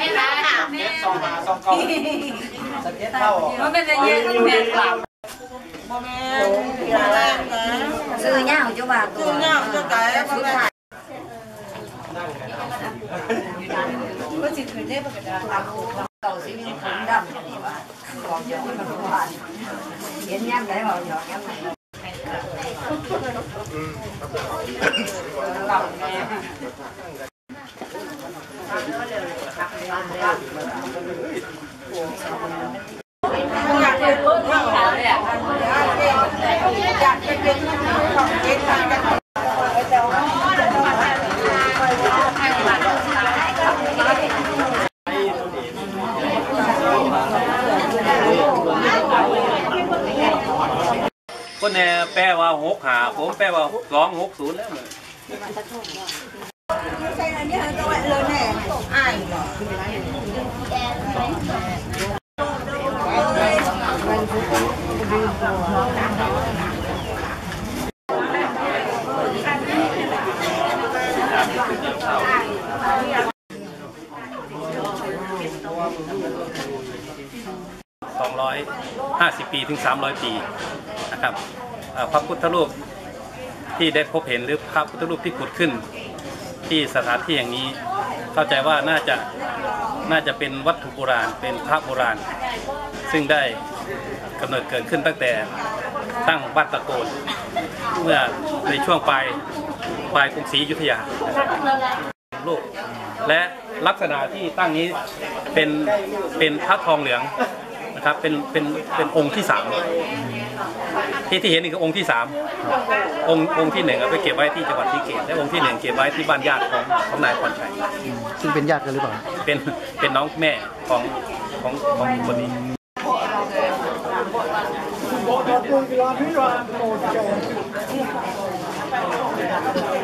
ไม่ได้ค่ะเจ็ดสองหาสองเก้าสเก็ตเข้ามันเป็นอะไรเงี้ยแม่กลับบ่แม่นอย่าแน่แม่นก็จิตคือได้ปกติเต่าสีมีขนดำนี่ว่าของเยอะมันหกหาแม่อยากเป็นเงาอยากเป็นของเก็บตังกันคนแน่แปลว่าหกหาผมแปลว่าสองหกศูนย์แล้วใช่อันนี้จะไว้เลยแน่อายบ่สองร้อ ยห้าสิบปีถึงสามร้อยปีนะครับพระพุทธรูปที่ได้พบเห็นหรือพระพุทธรูปที่ขุดขึ้นที่สถานที่อย่างนี้ เข้าใจว่าน่าจะ น่าจะเป็นวัตถุโบราณ เป็นพระโบราณ ซึ่งได้กำเนิดเกิดขึ้นตั้งแต่ตั้งวัดตะโกน เมื่อในช่วงปลายปลายกรุงศรีอยุธยาโลกและลักษณะที่ตั้งนี้เป็นเป็นพระทองเหลือง นะครับเป็นเป็นเป็นองค์ที่สามที่ที่เห็นนี่คือองค์ที่สามองค์องค์ที่หนึ่งเอาไปเก็บไว้ที่จังหวัดศรีเกตและองค์ที่หนึ่งเก็บไว้ที่บ้านญาติของของนายพรชัยซึ่งเป็นญาติกันหรือเปล่าเป็นเป็นน้องแม่ของของของคนนี้เ